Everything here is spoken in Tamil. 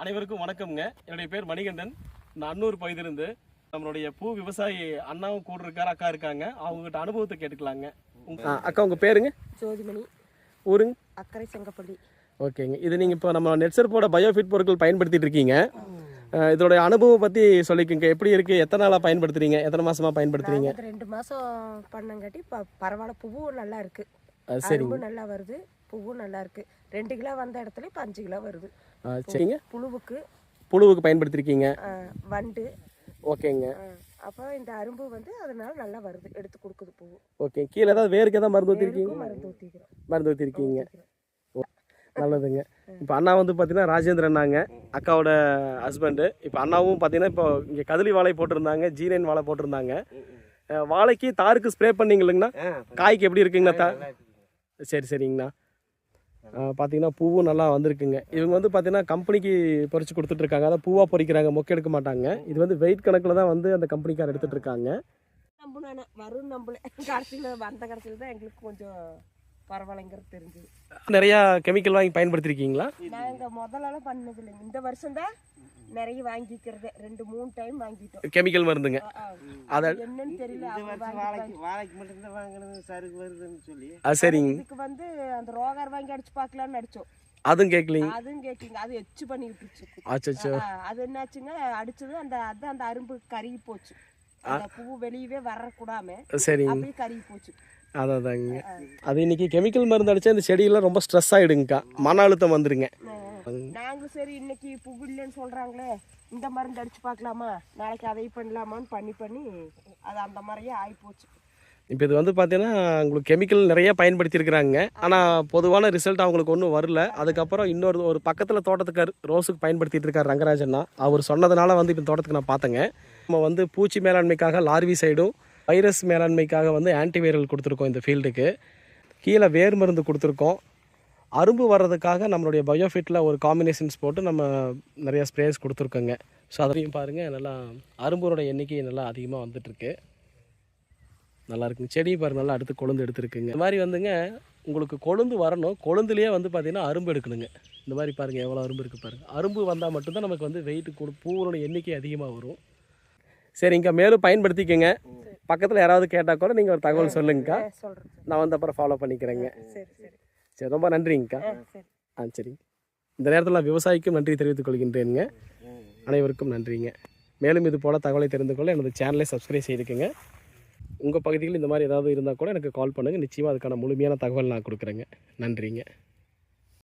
அனைவருக்கும் வணக்கம்ங்க. என்னுடைய பேர் மணிகண்டன். நான் அன்னூர் பகுதியிலிருந்து நம்மளுடைய பூ விவசாயி அண்ணாவும் கூட இருக்காரு அக்கா இருக்காங்க. அவங்ககிட்ட அனுபவத்தை கேட்டுக்கலாங்க. அக்கா உங்க பேருங்க? ஜோதிமணி. ஊருங்க? அக்கறை செங்கப்பள்ளி. ஓகேங்க. இது நீங்கள் இப்போ நம்ம நெட்சர்போட பயோஃபிட் பொருட்கள் பயன்படுத்திட்டு இருக்கீங்க. இதோடைய அனுபவம் பற்றி சொல்லிக்கோங்க. எப்படி இருக்குது எத்தனை நாளாக பயன்படுத்துறீங்க? எத்தனை மாசமா பயன்படுத்துறீங்க? ரெண்டு மாசம் பண்ணங்காட்டி ப பரவாயில்ல பூவும் நல்லா இருக்கு. அஹ் சரிங்க அரும்பு நல்லா வருது பூவும் நல்லா இருக்கு. ரெண்டு கிலோ வந்த இடத்துல இப்போ அஞ்சு கிலோ வருது. சரிங்க. புழுவுக்கு. புழுவுக்கு பயன்படுத்திருக்கீங்க? வண்டு. ஓகேங்க. ஆ, அப்புறம் இந்த அரும்பு வந்து அதனால நல்லா வருது எடுத்து கொடுக்குது பூ. ஓகே. கீழே ஏதாவது வேருக்கு ஏதாவது மருந்து ஊற்றிருக்கீங்க மருந்து ஊற்றிக்கிறோம் மருந்து ஊற்றிருக்கீங்க நல்லதுங்க. இப்போ அண்ணா வந்து பார்த்தீங்கன்னா ராஜேந்திரன் அண்ணாங்க அக்காவோட ஹஸ்பண்டு இப்போ அண்ணாவும் பார்த்தீங்கன்னா இப்போ இங்கே கதலி வாழை போட்டிருந்தாங்க ஜீரன் வாழை போட்டிருந்தாங்க. வாழைக்கு தாருக்கு ஸ்ப்ரே பண்ணீங்க இல்லைங்கண்ணா? காய்க்கு எப்படி இருக்குங்கண்ணா தா சரி சரிங்கண்ணா. பார்த்தீங்கன்னா பூவும் நல்லா வந்திருக்குங்க. இவங்க வந்து பார்த்தீங்கன்னா கம்பெனிக்கு பொறிச்சு கொடுத்துட்ருக்காங்க. அதான் பூவாக பொறிக்கிறாங்க. மொக்கை எடுக்க மாட்டாங்க. இது வந்து வெயிட் கணக்கில் தான் வந்து அந்த கம்பெனிக்கார் எடுத்துகிட்டு இருக்காங்க வரும் நம்பல. கடைசியில் வந்த கடைசியில் தான் எங்களுக்கு கொஞ்சம் பரவாயில்லைங்கிறது தெரிஞ்சுது. நிறையா கெமிக்கல் வாங்கி பயன்படுத்திருக்கீங்களா? நாங்கள் முதல்லலாம் பண்ணது இல்லைங்க இந்த வருஷம் தான் நிறைய வாங்கிக்கிறதே. ரெண்டு மூணு டைம் வாங்கிட்டோம். கெமிக்கல் மருந்துங்க. அதை என்னன்னு தெரியல வாழைக்கு வாழைக்கு மட்டும்தான் வாங்கினது சருக்கு வருதுன்னு சொல்லி. அது சரிங்க. இதுக்கு வந்து அந்த ரோகார் வாங்கி அடிச்சு பார்க்கலாம்னு அடிச்சோம் அதுவும் கேட்கலிங்க அதுவும் கேட்குங்க அது எச்சு பண்ணி ஆ, அது என்னாச்சுங்க அடிச்சது அந்த அதான் அந்த அரும்பு கருகி போச்சு. அந்த பூ வெளியவே வரக்கூடாம சரிங்க. அப்படியே கருகி போச்சு. அதான் அதாங்க அது இன்னைக்கு கெமிக்கல் மருந்து அடிச்சா இந்த செடியெல்லாம் ரொம்ப ஸ்ட்ரெஸ் ஆகிடுங்கக்கா மன அழுத்தம் வந்துருங்க. நாங்களும் சரி இன்னைக்கு பூ இல்லைன்னு சொல்றாங்களே இந்த மருந்து அடிச்சு பார்க்கலாமா? நாளைக்கு அதை பண்ணலாமான்னு பண்ணி பண்ணி அது அந்த மாதிரியே ஆகி போச்சு இப்போ இது வந்து பார்த்தீங்கன்னா உங்களுக்கு கெமிக்கல் நிறைய பயன்படுத்தியிருக்கிறாங்க. ஆனால் பொதுவான ரிசல்ட் அவங்களுக்கு ஒன்றும் வரல. அதுக்கப்புறம் இன்னொரு ஒரு பக்கத்தில் தோட்டத்துக்கு ரோஸுக்கு பயன்படுத்திட்டு இருக்கார் ரங்கராஜன்னா அவர் சொன்னதுனால வந்து இப்போ தோட்டத்துக்கு நான் பார்த்தேங்க. நம்ம வந்து பூச்சி மேலாண்மைக்காக லார்வி சைடும் வைரஸ் மேலாண்மைக்காக வந்து ஆன்டிவைரல் கொடுத்துருக்கோம் இந்த ஃபீல்டுக்கு கீழே வேர் மருந்து கொடுத்துருக்கோம். அரும்பு வர்றதுக்காக நம்மளுடைய பயோஃபிட்டில் ஒரு காம்பினேஷன்ஸ் போட்டு நம்ம நிறைய ஸ்ப்ரேஸ் கொடுத்துருக்கோங்க. ஸோ அதையும் பாருங்கள் நல்லா அரும்புரோட எண்ணிக்கை நல்லா அதிகமாக வந்துட்டுருக்கு. நல்லா இருக்குங்க. செடி பாருங்க நல்லா அடுத்து கொழுந்து எடுத்துருக்குங்க. இந்த மாதிரி வந்துங்க உங்களுக்கு கொழுந்து வரணும். கொழுந்துலேயே வந்து பார்த்தீங்கன்னா அரும்பு எடுக்கணுங்க. இந்த மாதிரி பாருங்கள் எவ்வளோ அரும்பு இருக்குது பாருங்கள் அரும்பு வந்தால் மட்டும்தான் நமக்கு வந்து வெயிட் கொடு பூவோட எண்ணிக்கை அதிகமாக வரும். சரிங்க மேலும் பயன்படுத்திக்கங்க. பக்கத்தில் யாராவது கேட்டால் கூட நீங்கள் ஒரு தகவல் சொல்லுங்கக்கா. நான் வந்து அப்புறம் ஃபாலோ பண்ணிக்கிறேங்க. சரி சரி. சரி ரொம்ப நன்றிங்கக்கா. ஆ சரி. ஆ சரிங்க இந்த நேரத்தில் விவசாயிக்கும் நன்றி தெரிவித்துக் கொள்கின்றேனுங்க அனைவருக்கும் நன்றிங்க. மேலும் இது போல் தகவலை தெரிந்து கொள்ள எனது சேனலை சப்ஸ்கிரைப் செய்துக்குங்க. உங்கள் பகுதியில் இந்த மாதிரி ஏதாவது இருந்தால் கூட எனக்கு கால் பண்ணுங்கள் நிச்சயமாக அதுக்கான முழுமையான தகவல் நான் கொடுக்குறேங்க. நன்றிங்க.